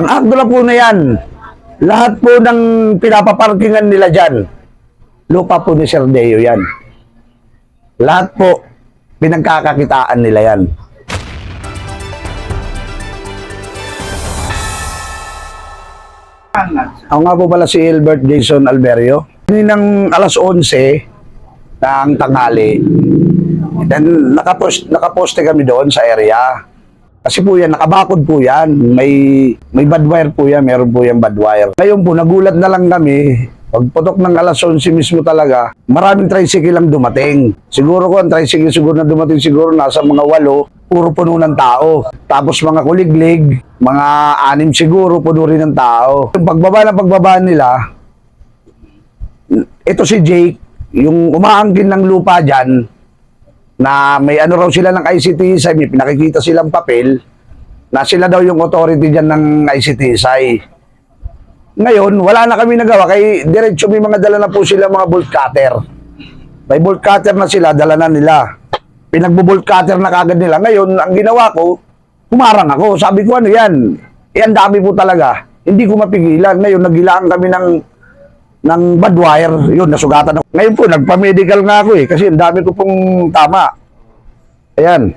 Ang akdola po na yan, lahat po ng pinapaparkingan nila dyan, lupa po ni Sir Deo yan. Lahat po, pinagkakakitaan nila yan. Ako nga po pala si Albert Jason Alberio. Ninang alas 11 ng tanghali, then nakapost, nakaposte kami doon sa area. Kasi po yan, nakabakod po yan. May, may bad wire po yan, meron po yan bad wire. Ngayon po, nagulat na lang kami. Pagputok ng alas 11 mismo talaga, maraming tricycle lang dumating. Siguro ko, ang tricycle siguro na dumating siguro nasa mga walo, puro puno ng tao. Tapos mga kuliglig, mga anim siguro, puno rin ng tao. Yung pagbaba ng pagbaba nila, ito si Jake, yung umaangkin ng lupa dyan, na may ano raw sila ng ICTSI, may pinakikita silang papel, na sila daw yung authority dyan ng ICTSI. Ngayon, wala na kami nagawa, kay diretso may mga dala na po sila mga bolt cutter. May bolt cutter na sila, dala na nila. Pinagbo-bolt cutter na kagad nila. Ngayon, ang ginawa ko, humarang ako. Sabi ko, ano yan? Eh, ang dami po talaga. Hindi ko mapigilan. Ngayon, nagilaan kami ng ng bad wire. Yun, nasugatan ako. Ngayon po, nagpa-medical nga ako eh. Kasi ang dami ko pong tama. Ayan.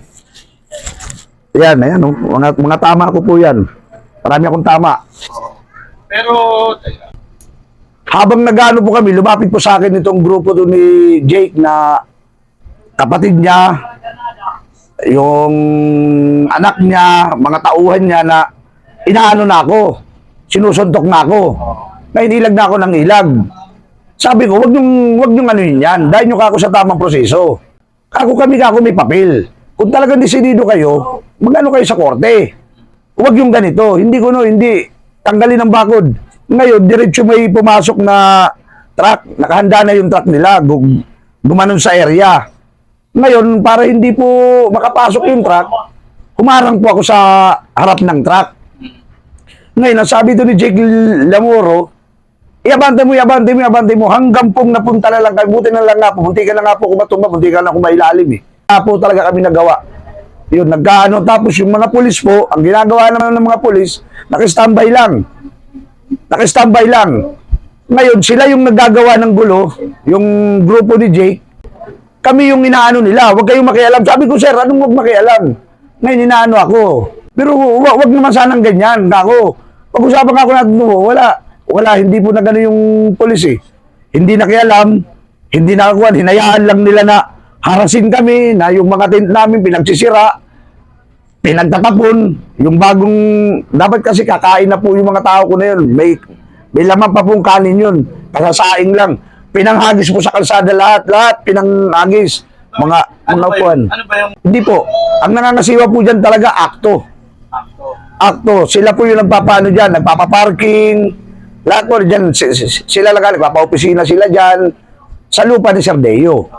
Ayan, ayan. Oh. Mga, mga tama ko po yan. Marami akong tama. Pero, Habang nagano po kami, lumapit po sa akin itong grupo to ni Jake na kapatid niya, yung anak niya, mga tauhan niya na inaano na ako, sinusuntok na ako. Ngayon ilag na ako ng ilag. Sabi ko, wag niyong, wag niyong ano yan, dahil niyo kako sa tamang proseso. Kako kami kako may papel. Kung talagang desidido kayo, magano kayo sa korte. Huwag yung ganito. Hindi ko no, hindi. Tanggalin ang bakod. Ngayon, diretso may pumasok na truck. Nakahanda na yung truck nila. Gum gumanon sa area. Ngayon, para hindi po makapasok yung truck, humarang po ako sa harap ng truck. Ngayon, ang sabi doon ni Jake Lamoro, iabante mo, iabante mo, iabante mo, hanggang pong napunta na lang kami. Buti na lang nga po, munti ka na nga po kumatumba, munti ka na kumailalim eh. Kaya po talaga kami nagawa. Yun, nagkaano, tapos yung mga pulis po, ang ginagawa naman ng mga pulis, nakistambay lang. Nakistambay lang. Ngayon, sila yung naggagawa ng gulo, yung grupo ni Jake, kami yung inaano nila, huwag kayong makialam. Sabi ko, sir, anong huwag makialam? Ngayon, inaano ako. Pero wag, wag naman sanang ganyan, ako. Pag-usapan ako natin, wala. Wala, hindi po na gano'n yung polis eh. Hindi nakialam, hindi nakakuha, hinayaan lang nila na harasin kami, na yung mga tent namin pinagsisira, pinagtatapon, yung bagong, dapat kasi kakain na po yung mga tao ko na yun. May, may laman pa pong kanin yun. Kasasaing lang. Pinanghagis po sa kalsada lahat, lahat pinanghagis. Mga, ano mga upuan. ano ba yung Hindi po. Ang nangangasiwa po dyan talaga, akto. acto? Akto. Sila po yung nagpapaano dyan, nagpapaparking. Lahat po dyan, si- si- sila lang, nagpapaopisina sila dyan. Sa lupa ni Sir Deo.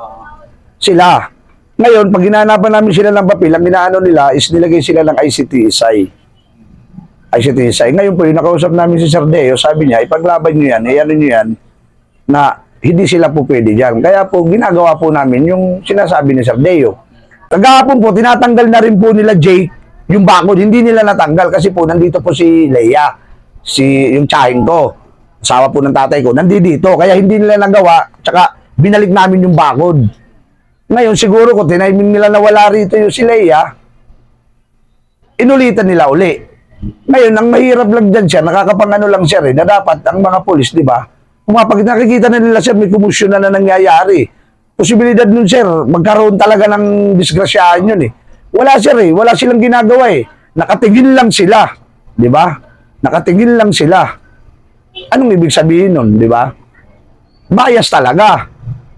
Sila. Ngayon, pag hinanapan namin sila ng papel, ang ginaano nila is nilagay sila ng ICTSI. ICTSI. Ngayon po, yung nakausap namin si Sir Deo, sabi niya, ipaglaban nyo yan, ano nyo yan, na hindi sila po pwede dyan. Kaya po, ginagawa po namin yung sinasabi ni Sir Deo. Kagahapon po, tinatanggal na rin po nila Jake yung bakod. Hindi nila natanggal kasi po, nandito po si Leia, si, yung tsahin ko, asawa po ng tatay ko, nandito. Kaya hindi nila nagawa, tsaka binalik namin yung bakod. Ngayon, siguro ko, tiniming nila na wala rito yung si Leia, inulitan nila uli. Ngayon, ang mahirap lang dyan siya, nakakapangano lang siya rin, na dapat ang mga polis, di ba, kung mapag nakikita na nila siya, may kumusyon na na nangyayari. Posibilidad nun, sir, magkaroon talaga ng disgrasyahan yun eh. Wala sir eh, wala silang ginagawa eh. Nakatingin lang sila, di ba? Nakatingin lang sila. Anong ibig sabihin nun, di ba? Bias talaga.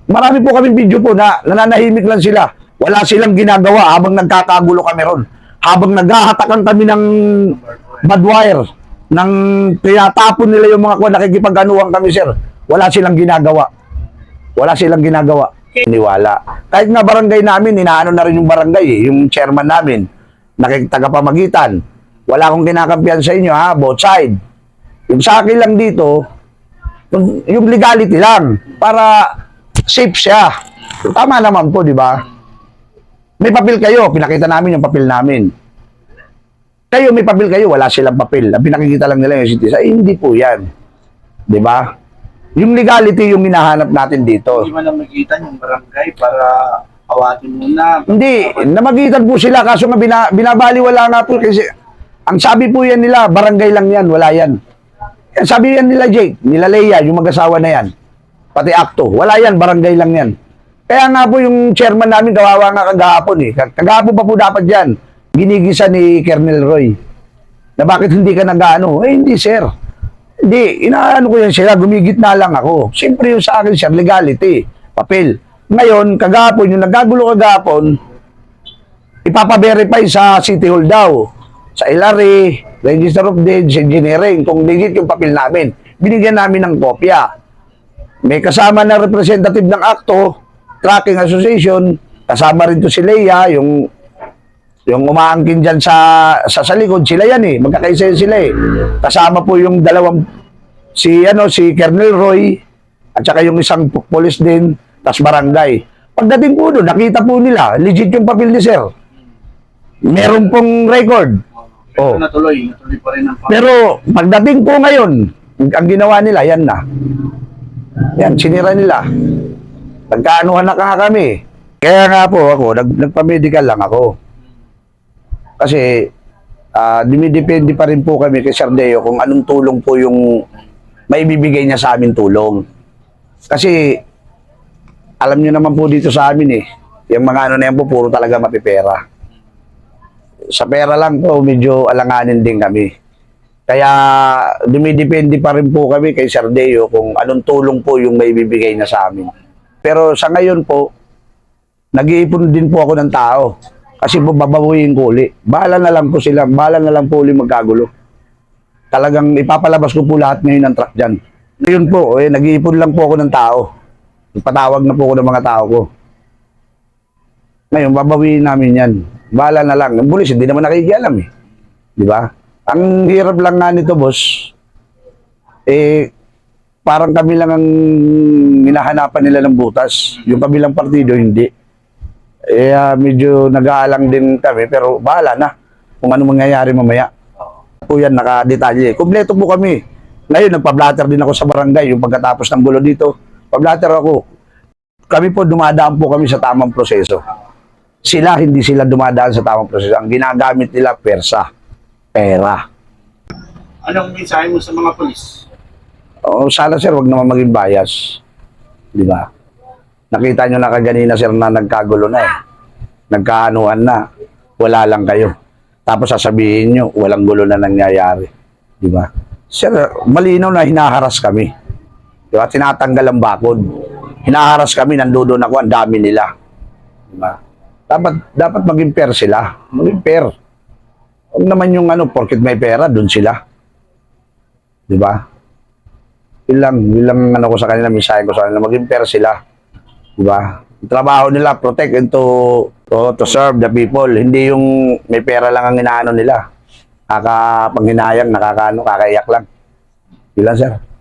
Marami po kaming video po na nananahimik lang sila. Wala silang ginagawa habang nagkakagulo kami ron. Habang naghahatakan kami ng bad wire, nang tinatapon nila yung mga kuwan, nakikipag-anuhan kami, sir. Wala silang ginagawa. Wala silang ginagawa. Niwala. Kahit nga barangay namin, inaano na rin yung barangay, eh, yung chairman namin, nakikitagapamagitan. Wala akong kinakampiyan sa inyo, ha? Both side. Yung sa akin lang dito, yung, legality lang, para safe siya. Tama naman po, di ba? May papel kayo, pinakita namin yung papel namin. kayo may papel kayo, wala silang papel. Ang pinakikita lang nila yung citizen. Ay, hindi po yan. Di ba? Yung legality yung hinahanap natin dito. Hindi man lang magitan yung barangay para awatin muna. Hindi, namagitan po sila kaso nga bina, binabaliwala nga po kasi ang sabi po yan nila, barangay lang yan, wala yan. Yan, Sabi yan nila Jake, nila Leia, yung mag-asawa na yan. Pati Akto, wala yan, barangay lang yan. Kaya nga po yung chairman namin, kawawa nga kagahapon eh. Kag- Kagahapon pa po dapat yan. Ginigisa ni Colonel Roy. Na bakit hindi ka nag-ano? Eh, hindi sir. Hindi, inaano ko yan sila, gumigit na lang ako. Siyempre yung sa akin, sir, legality, papel. Ngayon, kagapon, yung nagagulo kagapon, ipapaverify sa City Hall daw. Sa LRA, Register of Deeds, Engineering, kung legit yung papel namin. Binigyan namin ng kopya. May kasama na representative ng ACTO, Tracking Association, kasama rin to si Leia, yung yung umaangkin dyan sa, sa, sa likod, sila yan eh. Magkakaisa sila eh. Kasama po yung dalawang, si, ano, si Colonel Roy, at saka yung isang police din, tas barangay. Pagdating po doon, nakita po nila, legit yung papel ni sir. Meron pong record. Pero Oh. natuloy, natuloy pa rin ang Pero pagdating po ngayon, ang ginawa nila, yan na. Yan, sinira nila. Nagkaanuhan na nga kami. Kaya nga po ako, nag, nagpa-medical lang ako. Kasi, ah dumidepende pa rin po kami kay Sir Deo kung anong tulong po yung may bibigay niya sa amin tulong. Kasi, alam niyo naman po dito sa amin eh, yung mga ano na yan po, puro talaga mapipera sa pera lang po, medyo alanganin din kami. Kaya dumidepende pa rin po kami kay Sir Deo kung anong tulong po yung may bibigay na sa amin. Pero sa ngayon po, nag-iipon din po ako ng tao. Kasi po babawiin ko uli. Bahala na lang po sila, bahala na lang po uli magkagulo. Talagang ipapalabas ko po lahat ngayon ng truck dyan. Ngayon po, eh, nag-iipon lang po ako ng tao. Patawag na po ako ng mga tao ko. Ngayon, babawiin namin yan. Bahala na lang. Ang pulis, hindi naman nakikialam eh. Di ba? Ang hirap lang nga nito, boss, eh, parang kami lang ang hinahanapan nila ng butas. Yung kabilang partido, hindi. Eh, ah, medyo nag-aalang din kami, pero bahala na kung ano mangyayari mamaya. Po yan, nakadetalye. Kompleto po kami. Ngayon, nagpa-blatter din ako sa barangay, yung pagkatapos ng gulo dito. Pa-blatter ako. Kami po, dumadaan po kami sa tamang proseso sila hindi sila dumadaan sa tamang proseso. Ang ginagamit nila persa, pera. Anong mensahe mo sa mga polis? O sana sir, wag naman maging bias. Di ba? Nakita nyo na kaganina sir na nagkagulo na eh. Nagkaanuan na. Wala lang kayo. Tapos sasabihin nyo, walang gulo na nangyayari. Di ba? Sir, malinaw na hinaharas kami. Di ba? Tinatanggal ang bakod. Hinaharas kami, nandoon ako, ang dami nila. Di ba? Dapat, dapat maging fair sila. Maging fair. Huwag naman yung ano, porket may pera, dun sila. Di ba? Yun lang, yun lang ano ko sa kanila, mensahe ko sa kanila, maging fair sila. Di ba? Trabaho nila, protect and to, to, to serve the people. Hindi yung may pera lang ang inaano nila. Kakapanghinayang, nakakaano, kakaiyak lang. Yun lang, sir.